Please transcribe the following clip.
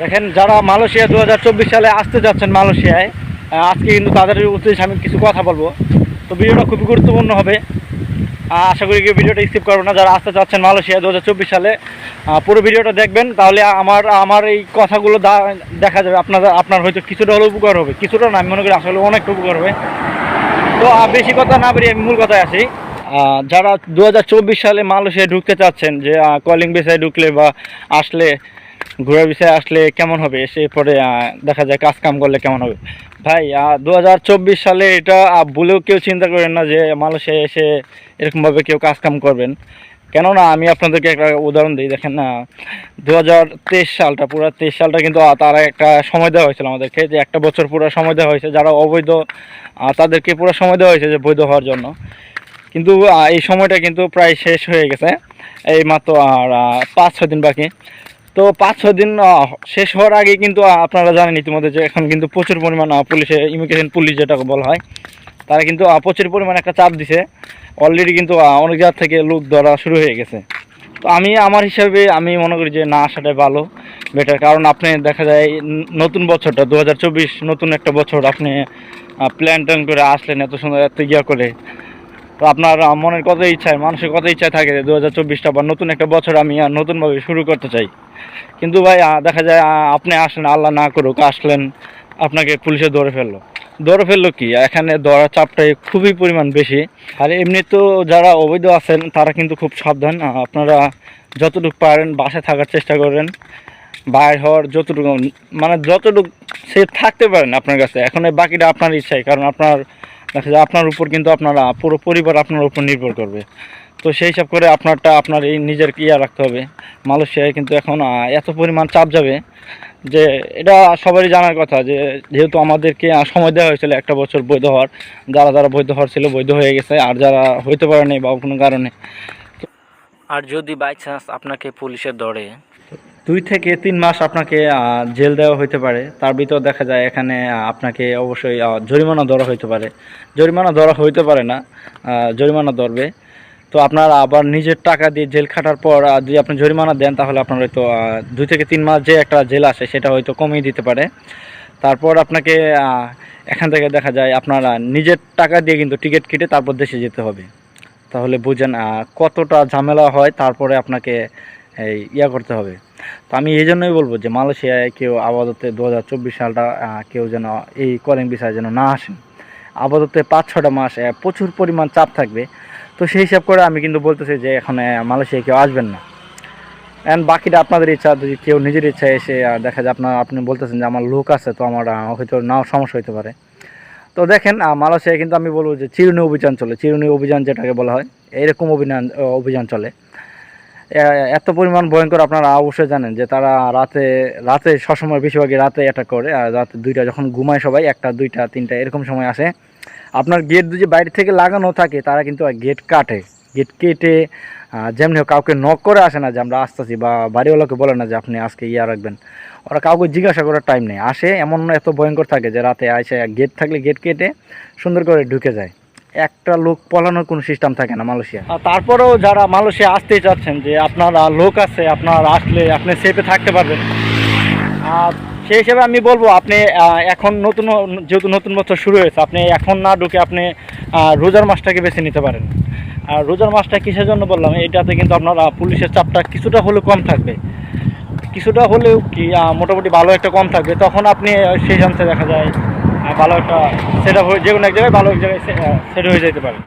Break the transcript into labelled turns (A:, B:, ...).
A: দেখেন, যারা মালয়েশিয়া দু হাজার চব্বিশ সালে আসতে যাচ্ছেন মালয়েশিয়ায় আজকে কিন্তু তাদের উদ্দেশ্যে আমি কিছু কথা বলব। তো ভিডিওটা খুবই গুরুত্বপূর্ণ হবে। আশা করি ভিডিওটা স্কিপ করব না। যারা আসতে চাচ্ছেন মালয়েশিয়া দু হাজার চব্বিশ সালে পুরো ভিডিওটা দেখবেন, তাহলে আমার আমার এই কথাগুলো দেখা যাবে। আপনার আপনার হয়তো কিছুটা হলেও উপকার হবে। কিছুটা না, আমি মনে করি আসলে অনেকটা উপকার হবে। তো বেশি কথা না বেরিয়ে আমি মূল কথায় আসি। যারা দু হাজার চব্বিশ সালে মালয়েশিয়ায় ঢুকতে চাচ্ছেন, যে কলিং বেসায় ঢুকলে বা আসলে ঘোরা বিষয়ে আসলে কেমন হবে? এসে পরে দেখা যায় কাজ কাম করলে কেমন হবে। ভাই দু হাজার চব্বিশ সালে এটা বলেও কেউ চিন্তা করেন না যে মালয়েশিয়ায় এসে এরকমভাবে কেউ কাজ কাম করবেন। কেননা, আমি আপনাদেরকে একটা উদাহরণ দিই, দেখেন না দু হাজার তেইশ সালটা, পুরো তেইশ সালটা কিন্তু তারা একটা সময় দেওয়া হয়েছিল আমাদেরকে, যে একটা বছর পুরো সময় দেওয়া হয়েছে, যারা অবৈধ তাদেরকে পুরো সময় দেওয়া হয়েছে যে বৈধ হওয়ার জন্য। কিন্তু এই সময়টা কিন্তু প্রায় শেষ হয়ে গেছে। এই মাত্র আর পাঁচ ছয় দিন বাকি। তো পাঁচ, ছয় দিন শেষ হওয়ার আগে কিন্তু আপনারা জানেন ইতিমধ্যে যে এখন কিন্তু প্রচুর পরিমাণ পুলিশে ইমিগ্রেশন পুলিশ যেটাকে বলা হয়, তারা কিন্তু প্রচুর পরিমাণ একটা চাপ দিছে। অলরেডি কিন্তু অনেক জায়গা থেকে লোক ধরা শুরু হয়ে গেছে। তো আমি, আমার হিসাবে, আমি মনে করি যে না আসাটাই ভালো। বেটার কারণ আপনি দেখা যায় নতুন বছরটা দু হাজার চব্বিশ নতুন একটা বছর আপনি প্ল্যান ট্যান করে আসলেন, এত সুন্দর, এত ইয়া করে। তো আপনার মনের কত ইচ্ছায় মানুষের কত ইচ্ছায় থাকে যে দু হাজার চব্বিশটা বা নতুন একটা বছর আমি আহ, নতুনভাবে শুরু করতে চাই। কিন্তু ভাই দেখা যায় আপনি আসলেন আল্লাহ না করুক আসলেন আপনাকে পুলিশে ধরে ফেলল। ধরে ফেলল কি? এখানে ধরার চাপটাই খুবই পরিমাণ বেশি। আর এমনি তো যারা অবৈধ আছেন তারা কিন্তু খুব সাবধান। আপনারা যতটুকু পারেন বাসায় থাকার চেষ্টা করেন। বাইর হওয়ার যতটুকু মানে যতটুকু সে থাকতে পারেন আপনার কাছে। এখন বাকিটা আপনার ইচ্ছাই কারণ আপনার দেখা যায় আপনার উপর কিন্তু আপনার, পুরো পরিবার আপনার উপর নির্ভর করবে। তো সেই হিসাব করে আপনারটা, আপনার এই নিজের ইয়া রাখতে হবে। মালয়েশিয়ায় কিন্তু এখন এত পরিমাণ চাপ যাবে যে এটা সবারই জানার কথা যে, যেহেতু আমাদেরকে সময় দেওয়া হয়েছিল একটা বছর বৈধ হওয়ার, যারা যারা বৈধ হওয়ার ছিল, বৈধ হয়ে গেছে, আর যারা হইতে পারেনি বা কোনো কারণে।
B: আর যদি বাই চান্স আপনাকে পুলিশে ধরে
A: দুই থেকে তিন মাস আপনাকে জেল দেওয়া হইতে পারে। তার ভিতর দেখা যায় এখানে আপনাকে অবশ্যই জরিমানা ধরা হইতে পারে। জরিমানা ধরা হইতে পারে না জরিমানা ধরবে। তো আপনার আবার নিজের টাকা দিয়ে জেল খাটার পর যদি আপনি জরিমানা দেন, তাহলে আপনার হয়তো দুই থেকে তিন মাস যে একটা জেল আসে, সেটা হয়তো কমিয়ে দিতে পারে। তারপর আপনাকে এখান থেকে দেখা যায় আপনার নিজের টাকা দিয়ে কিন্তু টিকিট কেটে তারপর দেশে যেতে হবে। তাহলে বুঝেন কতটা ঝামেলা হয়, তারপরে আপনাকে, এই, ইয়া করতে হবে। তো আমি এই জন্যই বলব যে মালয়েশিয়ায় কেউ আপাততে দু হাজার চব্বিশ সালটা কেউ যেন এই কলিং বিষয়ে যেন না আসেন। আপাততে পাঁচ ছটা মাস প্রচুর পরিমাণ চাপ থাকবে। তো সেই হিসাব করে আমি কিন্তু বলতেছি যে এখন মালয়েশিয়ায় কেউ আসবেন না। অ্যান্ড বাকিটা আপনাদের ইচ্ছা, যদি কেউ নিজের ইচ্ছা এসে দেখা যায় আপনার, আপনি বলতেছেন যে আমার লোক আছে, তো আমার হয়তো নাও সমস্যা হতে পারে। তো দেখেন মালয়েশিয়ায় কিন্তু আমি বলব যে চিরুনি অভিযান চলে। চিরুনি অভিযান যেটাকে বলা হয়, এরকম অভিযান অভিযান চলে। এত পরিমাণ ভয়ঙ্কর আপনারা অবশ্যই জানেন যে তারা রাতে রাতে সবসময় বেশিরভাগই রাতে অ্যাটাক করে, আর রাতে দুইটা যখন ঘুমায় সবাই, একটা, দুইটা, তিনটা, এরকম সময় আসে। আপনার গেট যদি বাইরে থেকে লাগানো থাকে, তারা কিন্তু গেট কাটে। গেট কেটে যেমনি হোক কাউকে নক করে আসে না যে আমরা আসতেছি, বা বাড়িওয়ালাকে বলে না যে আপনি আজকে ইয়া রাখবেন। ওরা কাউকে জিজ্ঞাসা করার টাইম নেই। আসে এমন এত ভয়ঙ্কর থাকে যে রাতে আসে গেট থাকলে গেট কেটে সুন্দর করে ঢুকে যায়। একটা লোক পলানোর কোনো সিস্টেম থাকে না মালয়েশিয়া। তারপরেও যারা মালয়েশিয়া আসতে চাচ্ছেন যে আপনার লোক আছে, আপনার আসলে আপনি সেফে থাকতে পারবেন। আর সেই হিসেবে আমি বলব, আপনি এখন নতুন, যেহেতু নতুন বছর শুরু হয়েছে, আপনি এখন না ঢুকে আপনি রোজার মাসটাকে বেছে নিতে পারেন। আর রোজার মাসটা কিসের জন্য বললাম, এটাতে কিন্তু আপনার পুলিশের চাপটা কিছুটা হলেও কম থাকবে। কিছুটা হলেও কি মোটামুটি ভালো একটা কম থাকবে। তখন আপনি সেই চান্সে দেখা যায় ভালো একটা সেট আপ যে কোনো এক জায়গায় ভালো এক জায়গায় সেট হয়ে যেতে পারে।